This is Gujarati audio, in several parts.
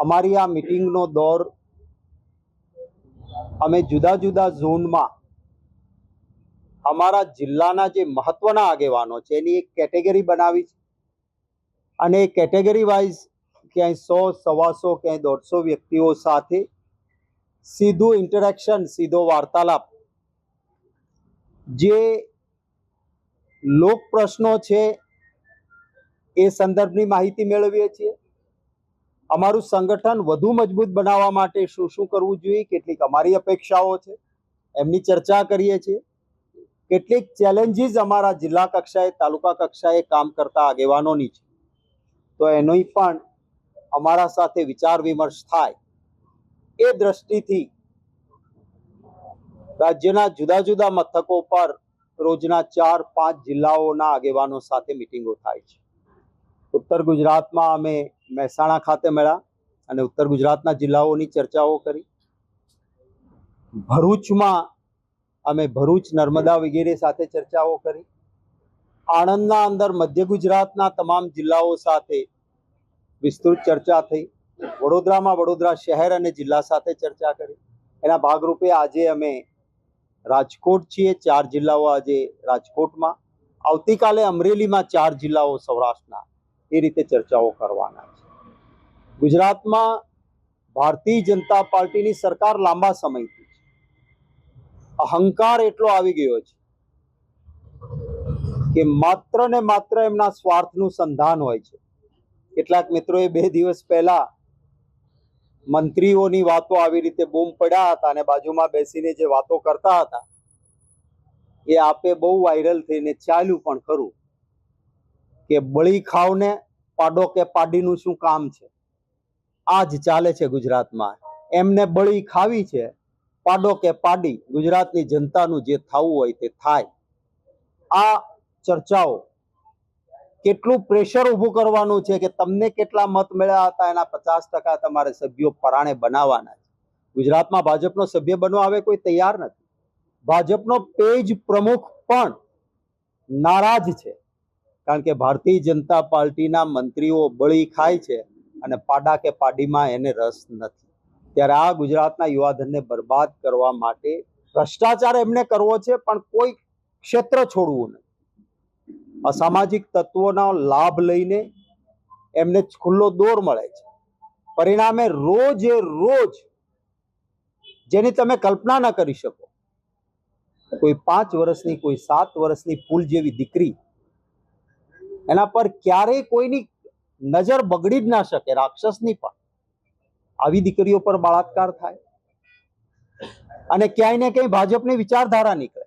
અમારી આ મિટિંગનો દોર અમે જુદા જુદા ઝોનમાં અમારા જિલ્લાના જે મહત્વના આગેવાનો છે, એની એક કેટેગરી બનાવી છે. અને એ કેટેગરી વાઇઝ ક્યાંય સો, સવાસો, ક્યાંય દોઢસો વ્યક્તિઓ સાથે સીધું ઇન્ટરેક્શન સીધો વાર્તાલાપ. જે લોક પ્રશ્નો છે, એ સંદર્ભની માહિતી મેળવીએ છીએ. અમારું સંગઠન વધુ મજબૂત બનાવવા માટે શું શું કરવું જોઈએ, કેટલીક અમારી અપેક્ષાઓ છે, એમની ચર્ચા કરીએ છીએ. કેટલીક ચેલેન્જીસ અમારા જિલ્લા કક્ષાએ, તાલુકા કક્ષાએ કામ કરતા આગેવાનોની છે. તો એનોય પણ અમારા સાથે વિચાર વિમર્શ થાય. એ દ્રષ્ટિથી રાજ્યના જુદા જુદા મથકો પર રોજના ચાર પાંચ જિલ્લાઓના આગેવાનો સાથે મિટિંગો થાય છે. ઉત્તર ગુજરાતમાં અમે મહેસાણા ખાતે મળ્યા અને ઉત્તર ગુજરાતના જિલ્લાઓની ચર્ચાઓ કરી. ભરૂચમાં અમે ભરૂચ, નર્મદા વગેરે સાથે ચર્ચાઓ કરી. આણંદના અંદર મધ્ય ગુજરાતના તમામ જિલ્લાઓ સાથે વિસ્તૃત ચર્ચા થઈ. વડોદરામાં વડોદરા શહેર અને જિલ્લા સાથે ચર્ચા કરી. એના ભાગરૂપે આજે અમે રાજકોટ છીએ, ચાર જિલ્લાઓ આજે રાજકોટમાં. આવતીકાલે અમરેલીમાં ચાર જિલ્લાઓ સૌરાષ્ટ્રના. એ રીતે ચર્ચાઓ કરવાના છે. ગુજરાતમાં ભારતીય જનતા પાર્ટીની સરકાર લાંબા સમયથી છે. અહંકાર એટલો આવી ગયો છે કે માત્ર ને માત્ર એમના સ્વાર્થનું સંધાન હોય છે. કેટલાક મિત્રોએ બે દિવસ પહેલા મંત્રીઓની વાતો આવી રીતે બૂમ પડ્યા હતા અને બાજુમાં બેસીને જે વાતો કરતા હતા, એ આપે બહુ વાયરલ થઈને ચાલ્યું પણ ખરું. કે બળી ખાવને પાડો કે પાડીનું શું કામ છે? આ જ ચાલે છે ગુજરાતમાં. એમને બળી ખાવી છે, પાડો કે પાડી ગુજરાતની જનતાનું જે થવું હોય તે થાય. આ ચર્ચાઓ કેટલું પ્રેશર ઊભું કરવાનું છે કે તમને કેટલા મત મળ્યા હતા, એના પચાસ ટકા તમારે સભ્યો પરાણે બનાવવાના છે. ગુજરાતમાં ભાજપનો સભ્ય બનવા હવે કોઈ તૈયાર નથી. ભાજપનો પેજ પ્રમુખ પણ નારાજ છે. કારણ કે ભારતીય જનતા પાર્ટીના મંત્રીઓ બળી ખાય છે અને પાડા કે પાડીમાં એને રસ નથી. ત્યારે આ ગુજરાતના યુવાધનને બરબાદ કરવા માટે ભ્રષ્ટાચાર એમને કરવો છે, પણ કોઈ ક્ષેત્ર છોડવું નહીં. અસામાજિક તત્વોનો લાભ લઈને એમને ખુલ્લો દોર મળે છે. પરિણામે રોજે રોજ જેની તમે કલ્પના ન કરી શકો. કોઈ પાંચ વર્ષની, કોઈ સાત વર્ષની ફૂલ જેવી દીકરી એના પર ક્યારેય કોઈની નજર બગડી જ ના શકે, રાક્ષસની પણ. આવી દીકરીઓ પર બળાત્કાર થાય અને ક્યાંય ને ક્યાંય ભાજપની વિચારધારા નીકળે.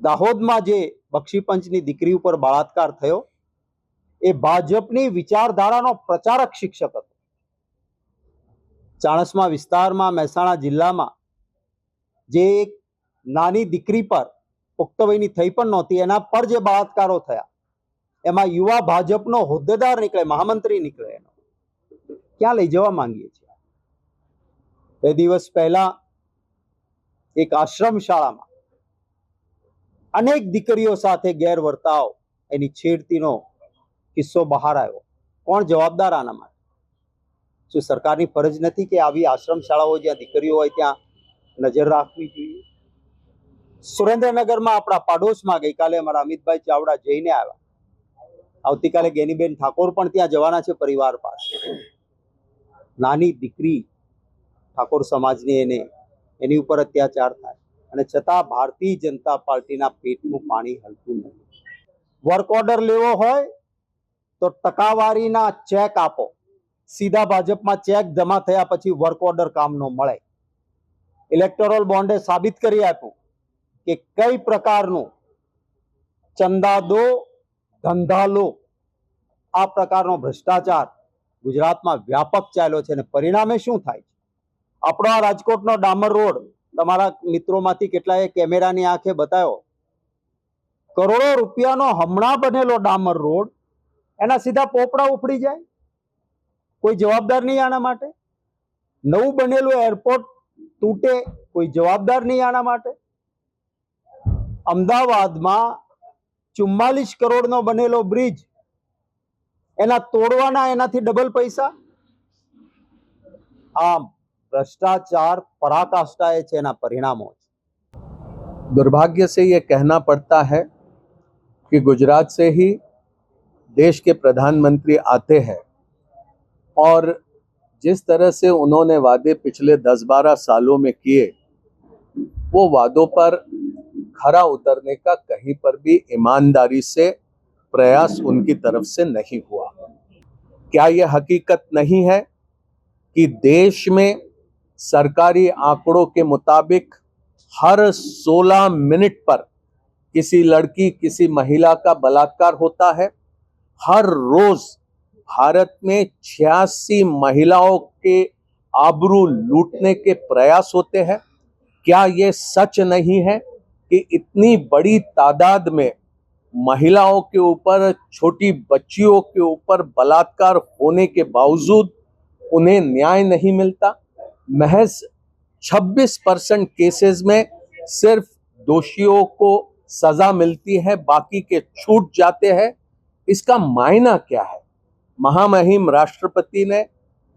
દાહોદમાં જે બક્ષીપંચની દીકરી ઉપર બળાત્કાર થયો, એ ભાજપની વિચારધારાનો પ્રચારક શિક્ષક હતો. ચાણસમા વિસ્તારમાં, મહેસાણા જિલ્લામાં જે એક નાની દીકરી પર પુખ્ત વયની થઈ પણ નહોતી, એના પર જે બળાત્કારો થયા એમાં યુવા ભાજપનો હોદ્દેદાર નીકળે, મહામંત્રી નીકળે એનો. ક્યાં લઈ જવા માંગીએ છીએ? બે દિવસ પહેલા એક આશ્રમ શાળામાં અનેક દીકરીઓ સાથે ગેરવર્તાવ, એની છેડતીનો કિસ્સો બહાર આવ્યો. કોણ જવાબદાર આના માટે? શું સરકારની ફરજ નથી કે આવી આશ્રમ શાળાઓ જ્યાં દીકરીઓ હોય ત્યાં નજર રાખવી જોઈએ? સુરેન્દ્રનગરમાં આપણા પાડોશમાં ગઈકાલે અમારા અમિતભાઈ ચાવડા જઈને આવ્યા. આવતીકાલે ગેનીબેન ઠાકોર પણ ત્યાં જવાના છે પરિવાર પાસે. નાની દીકરી ઠાકોર સમાજની એને, એની ઉપર અત્યાચાર થાય. અને છતાં ભારતીય જનતા પાર્ટીના પેટનું પાણી હલતું નથી. વર્ક ઓર્ડર લેવો હોય તો ટકાવારીના ચેક આપો. સીધા ભાજપમાં ચેક જમા થયા પછી વર્ક ઓર્ડર કામ ન મળે. ઇલેક્ટોરલ બોન્ડે સાબિત કરી આપ્યું કે કઈ પ્રકારનું ચંદા દો ધંધા લો આ પ્રકારનો ભ્રષ્ટાચાર ગુજરાતમાં વ્યાપક ચાલ્યો છે અને પરિણામે શું થાય છે? આપણો આ રાજકોટનો ડામર રોડ તમારા મિત્રોમાંથી કેટલાએ કેમેરાની આંખે બતાવ્યો? કરોડો રૂપિયાનો હમણાં બનેલો ડામર રોડ, એના સીધા પોપડા ઉપડી જાય? કોઈ જવાબદાર નહીં આના માટે? નવું બનેલું એરપોર્ટ તૂટે, કોઈ જવાબદાર નહીં આના માટે? અમદાવાદમાં ચુમ્માલીસ કરોડનો બનેલો બ્રિજ એના તોડવાના એનાથી ડબલ પૈસા આ ભ્રષ્ટાચાર પરાકાષ્ઠાએ છે એના પરિણામો છે दुर्भाग्य से ये कहना पड़ता है कि गुजरात से ही देश के प्रधानमंत्री आते हैं और जिस तरह से उन्होंने वादे पिछले 10-12 सालों में किए वो वादों पर खरा उतरने का कहीं पर भी ईमानदारी से प्रयास उनकी तरफ़ से नहीं हुआ। क्या यह हकीकत नहीं है कि देश में सरकारी आंकड़ों के मुताबिक हर 16 मिनट पर किसी लड़की, किसी महिला का बलात्कार होता है? हर रोज भारत में छियासी महिलाओं के आबरू लूटने के प्रयास होते हैं? क्या ये सच नहीं है कि इतनी बड़ी तादाद में महिलाओं के ऊपर, छोटी बच्चियों के ऊपर बलात्कार होने के बावजूद उन्हें न्याय नहीं मिलता? महज 26 परसेंट केसेस में सिर्फ़ दोषियों को सजा मिलती है, बाकी के छूट जाते हैं। इसका मायना क्या है? महामहिम राष्ट्रपति ने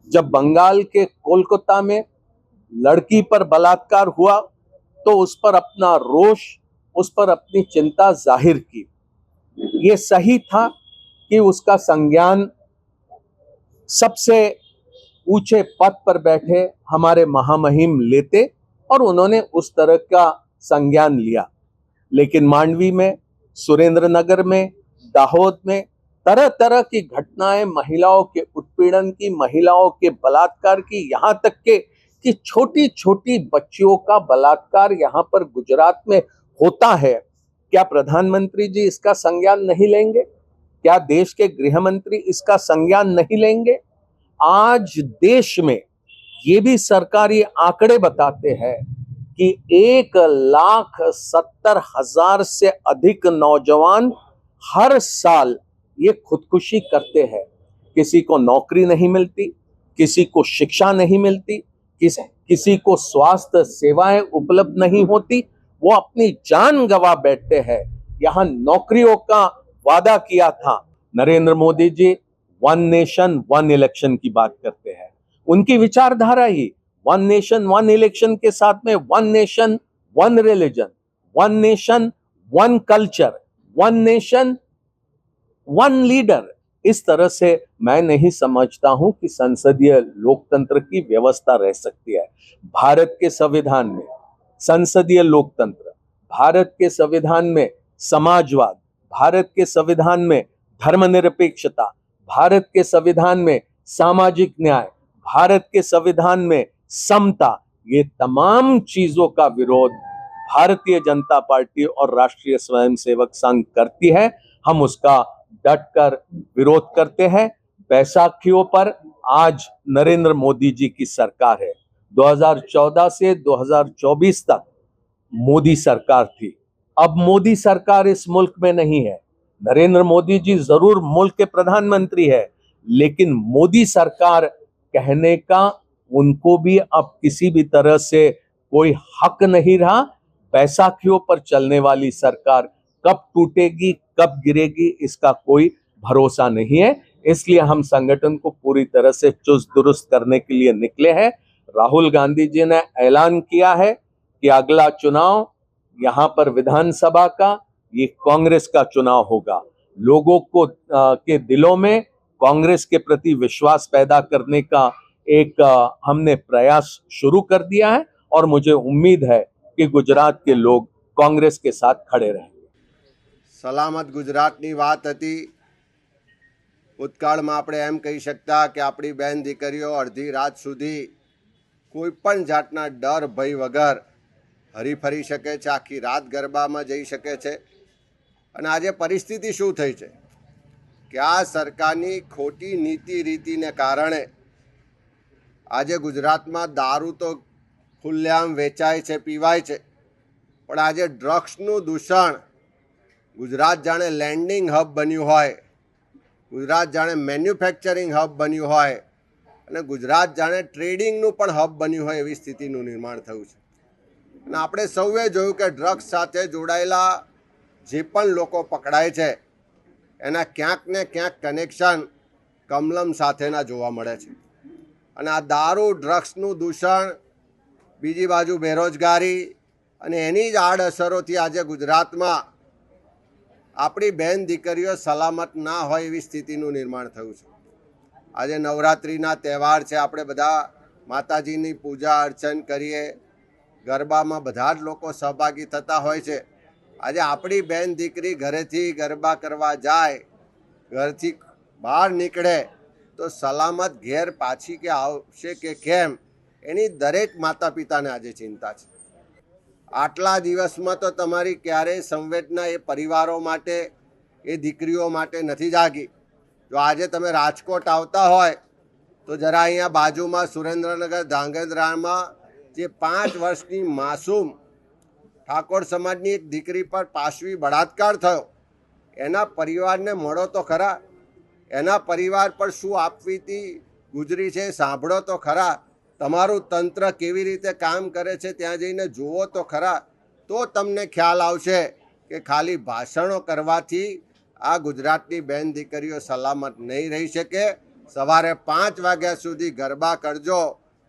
जब बंगाल के कोलकाता में लड़की पर बलात्कार हुआ तो उस पर अपना रोष, उस पर अपनी चिंता ज़ाहिर की। ये सही था कि उसका संज्ञान सबसे ऊँचे पद पर बैठे हमारे महामहिम लेते और उन्होंने उस तरह का संज्ञान लिया। लेकिन मांडवी में सुरेंद्र नगर में, दाहोद में तरह तरह की घटनाएँ, महिलाओं के उत्पीड़न की, महिलाओं के बलात्कार की, यहाँ तक के कि छोटी छोटी बच्चियों का बलात्कार यहाँ पर गुजरात में होता है। क्या प्रधानमंत्री जी इसका संज्ञान नहीं लेंगे? क्या देश के गृह मंत्री इसका संज्ञान नहीं लेंगे? आज देश में ये भी सरकारी आंकड़े बताते हैं कि एक लाख सत्तर हज़ार से अधिक नौजवान हर साल ये खुदकुशी करते हैं। किसी को नौकरी नहीं मिलती, किसी को शिक्षा नहीं मिलती किस किसी को स्वास्थ्य सेवाएँ उपलब्ध नहीं होती, वो अपनी जान गवा बैठते हैं। यहाँ नौकरियों का वादा किया था। Narendra Modi ji one nation one election की बात करते हैं। उनकी विचारधारा ही वन नेशन वन इलेक्शन के साथ में one nation one religion one nation one culture one nation one leader इस तरह से मैं नहीं समझता हूँ कि संसदीय लोकतंत्र की व्यवस्था रह सकती है। भारत के संविधान में, संसदीय लोकतंत्र, भारत के संविधान में समाजवाद, भारत के संविधान में धर्मनिरपेक्षता, भारत के संविधान में सामाजिक न्याय, भारत के संविधान में समता, ये तमाम चीज़ों का विरोध भारतीय जनता पार्टी और राष्ट्रीय स्वयंसेवक संघ करती है। हम उसका डटकर विरोध करते हैं। बैसाखियों पर आज नरेंद्र मोदी जी की सरकार है। 2014 से 2024 तक मोदी सरकार थी। अब मोदी सरकार इस मुल्क में नहीं है। नरेंद्र मोदी जी ज़रूर मुल्क के प्रधानमंत्री है, लेकिन मोदी सरकार कहने का उनको भी अब किसी भी तरह से कोई हक नहीं रहा। बैसाखियों पर चलने वाली सरकार कब टूटेगी कब गिरेगी इसका कोई भरोसा नहीं है। इसलिए हम संगठन को पूरी तरह से चुस्त दुरुस्त करने के लिए निकले हैं। राहुल गांधी जी ने ऐलान किया है कि अगला चुनाव यहाँ पर विधानसभा का ये कांग्रेस का चुनाव होगा। लोगों को अ, के दिलों में कांग्रेस के प्रति विश्वास पैदा करने का एक अ, हमने प्रयास शुरू कर दिया है और मुझे उम्मीद है कि गुजरात के लोग कांग्रेस के साथ खड़े रहेंगे સલામત ગુજરાતની વાત હતી. ભૂતકાળમાં આપણે એમ કહી શકતા કે આપણી બહેન દીકરીઓ અડધી રાત સુધી કોઈપણ જાતના ડર, ભય વગર હરીફરી શકે છે, આખી રાત ગરબામાં જઈ શકે છે. અને આજે પરિસ્થિતિ શું થઈ છે? કે આ સરકારની ખોટી નીતિ રીતિને કારણે આજે ગુજરાતમાં દારૂ તો ખુલ્લેઆમ વેચાય છે, પીવાય છે. પણ આજે ડ્રગ્સનું દૂષણ ગુજરાત જાણે લેન્ડિંગ હબ બન્યું હોય, ગુજરાત જાણે મેન્યુફેક્ચરિંગ હબ બન્યું હોય અને ગુજરાત જાણે ટ્રેડિંગનું પણ હબ બન્યું હોય એવી સ્થિતિનું નિર્માણ થયું છે. અને આપણે સૌએ જોયું કે ડ્રગ્સ સાથે જોડાયેલા જે પણ લોકો પકડાય છે, એના ક્યાંક ને ક્યાંક કનેક્શન કમલમ સાથેના જોવા મળે છે. અને આ દારૂ, ડ્રગ્સનું દૂષણ, બીજી બાજુ બેરોજગારી અને એની જ આડઅસરોથી આજે ગુજરાતમાં આપણી બહેન દીકરીઓ સલામત ના હોય એવી સ્થિતિનું નિર્માણ થયું છે. આજે નવરાત્રિના તહેવાર છે, આપણે બધા માતાજીની પૂજા અર્ચન કરીએ. ગરબામાં બધા જ લોકો સહભાગી થતા હોય છે. આજે આપણી બહેન દીકરી ઘરેથી ગરબા કરવા જાય, ઘરથી બહાર નીકળે, તો સલામત ઘેર પાછી કે આવશે કે કેમ, એની દરેક માતા પિતાને આજે ચિંતા છે. આટલા દિવસમાં તો તમારી ક્યારેય સંવેદના એ પરિવારો માટે, એ દીકરીઓ માટે નથી જાગી. જો આજે તમે રાજકોટ આવતા હોય, તો જરા અહીંયા બાજુમાં સુરેન્દ્રનગર ધાંગધ્રામાં જે પાંચ વર્ષની માસૂમ ઠાકોર સમાજની એક દીકરી પર પાશવી બળાત્કાર થયો, એના પરિવારને મળો તો ખરા. એના પરિવાર પર શું આપવી હતી ગુજરી છે સાંભળો તો ખરા. તમારું તંત્ર કેવી રીતે કામ કરે છે ત્યાં જઈને જુઓ તો ખરા, તો તમને ખ્યાલ આવશે કે ખાલી ભાષણો કરવાથી આ ગુજરાતની બેન દીકરીઓ સલામત નહીં રહી શકે. સવારે પાંચ વાગ્યા સુધી ગરબા કરજો.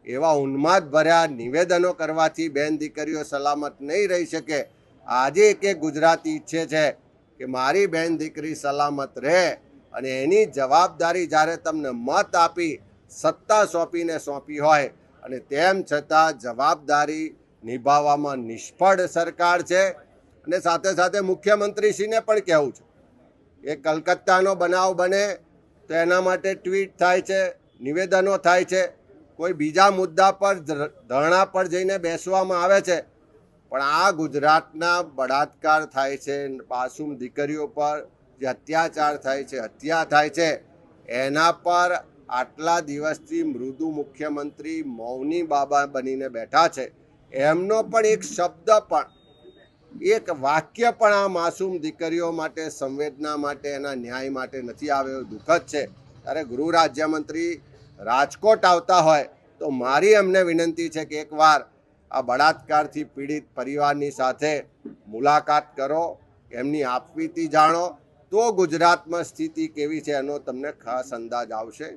એવા ઉન્માદ ભર્યા નિવેદનો કરવાથી બેન દીકરીઓ સલામત નહીં રહી શકે. આજે એક એક ગુજરાતી ઈચ્છે છે કે મારી બેન દીકરી સલામત રહે અને એની જવાબદારી જ્યારે તમને મત આપી સત્તા સોંપીને સોંપી હોય અને તેમ છતાં જવાબદારી નિભાવવામાં નિષ્ફળ સરકાર છે અને સાથે સાથે મુખ્યમંત્રીશ્રીને પણ કહેવું છે એ કલકત્તાનો બનાવ બને તો એના માટે ટ્વીટ થાય છે, નિવેદનો થાય છે, કોઈ બીજા મુદ્દા પર ધરણા પર જઈને બેસવામાં આવે છે. પણ આ ગુજરાતના બળાત્કાર થાય છે, માસૂમ દીકરીઓ પર જે અત્યાચાર થાય છે, હત્યા થાય છે, એના પર આટલા દિવસથી મૃદુ મુખ્યમંત્રી મૌની બાબા બનીને બેઠા છે. એમનો પણ એક શબ્દ પણ, એક વાક્ય પણ આ માસૂમ દીકરીઓ માટે, સંવેદના માટે, એના ન્યાય માટે નથી આવ્યો. દુઃખદ છે. ત્યારે ગૃહ રાજ્યમંત્રી રાજકોટ આવતા હોય તો મારી એમને વિનંતી છે કે એકવાર આ બળાત્કારથી પીડિત પરિવારની સાથે મુલાકાત કરો, એમની આપવીતી જાણો. તો ગુજરાતમાં સ્થિતિ કેવી છે એનો તમને ખાસ અંદાજ આવશે.